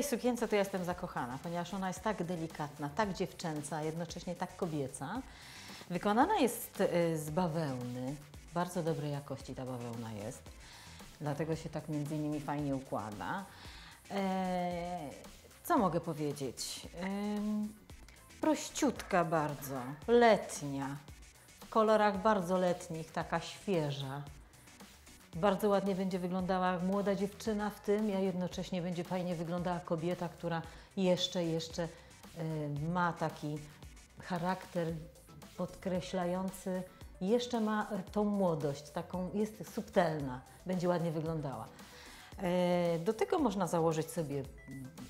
tej sukience to ja jestem zakochana, ponieważ ona jest tak delikatna, tak dziewczęca, jednocześnie tak kobieca. Wykonana jest y, z bawełny, bardzo dobrej jakości ta bawełna jest, dlatego się tak między innymi fajnie układa. E, co mogę powiedzieć? Ym, prościutka bardzo, letnia, w kolorach bardzo letnich, taka świeża. Bardzo ładnie będzie wyglądała młoda dziewczyna w tym, a jednocześnie będzie fajnie wyglądała kobieta, która jeszcze, jeszcze y, ma taki charakter podkreślający, jeszcze ma tą młodość, taką jest subtelna, będzie ładnie wyglądała. E, Do tego można założyć sobie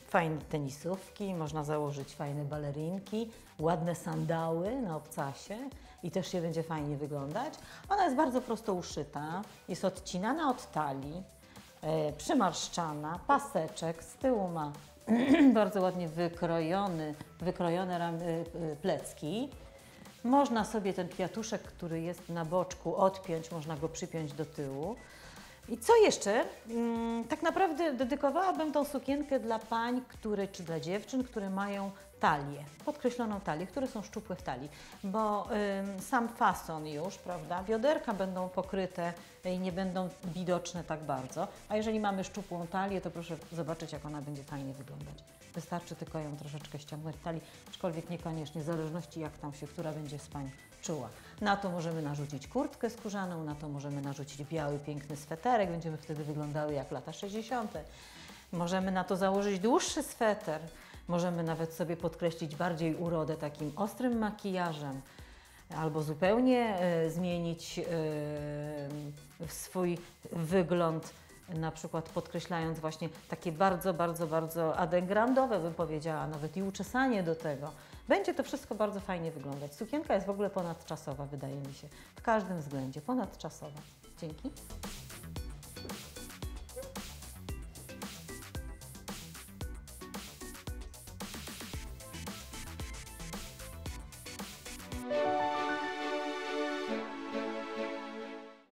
fajne tenisówki, można założyć fajne balerinki, ładne sandały na obcasie i też się będzie fajnie wyglądać. Ona jest bardzo prosto uszyta, jest odcinana od talii, e, przymarszczana, paseczek, z tyłu ma bardzo ładnie wykrojony, wykrojone ram, e, e, plecki. Można sobie ten kwiatuszek, który jest na boczku, odpiąć, można go przypiąć do tyłu. I co jeszcze? Mm, Tak naprawdę dedykowałabym tą sukienkę dla pań, które, czy dla dziewczyn, które mają talię, podkreśloną talię, które są szczupłe w talii, bo ym, sam fason już, prawda, bioderka będą pokryte i nie będą widoczne tak bardzo, a jeżeli mamy szczupłą talię, to proszę zobaczyć, jak ona będzie fajnie wyglądać. Wystarczy tylko ją troszeczkę ściągnąć w talii, aczkolwiek niekoniecznie, w zależności jak tam się, która będzie z pań czuła. Na to możemy narzucić kurtkę skórzaną, na to możemy narzucić biały, piękny sweterek, będziemy wtedy wyglądały jak lata 60. Możemy na to założyć dłuższy sweter, możemy nawet sobie podkreślić bardziej urodę takim ostrym makijażem, albo zupełnie e, zmienić e, swój wygląd, na przykład podkreślając właśnie takie bardzo, bardzo, bardzo adegrandowe, bym powiedziała, nawet i uczesanie do tego. Będzie to wszystko bardzo fajnie wyglądać. Sukienka jest w ogóle ponadczasowa, wydaje mi się, w każdym względzie, ponadczasowa. Dzięki.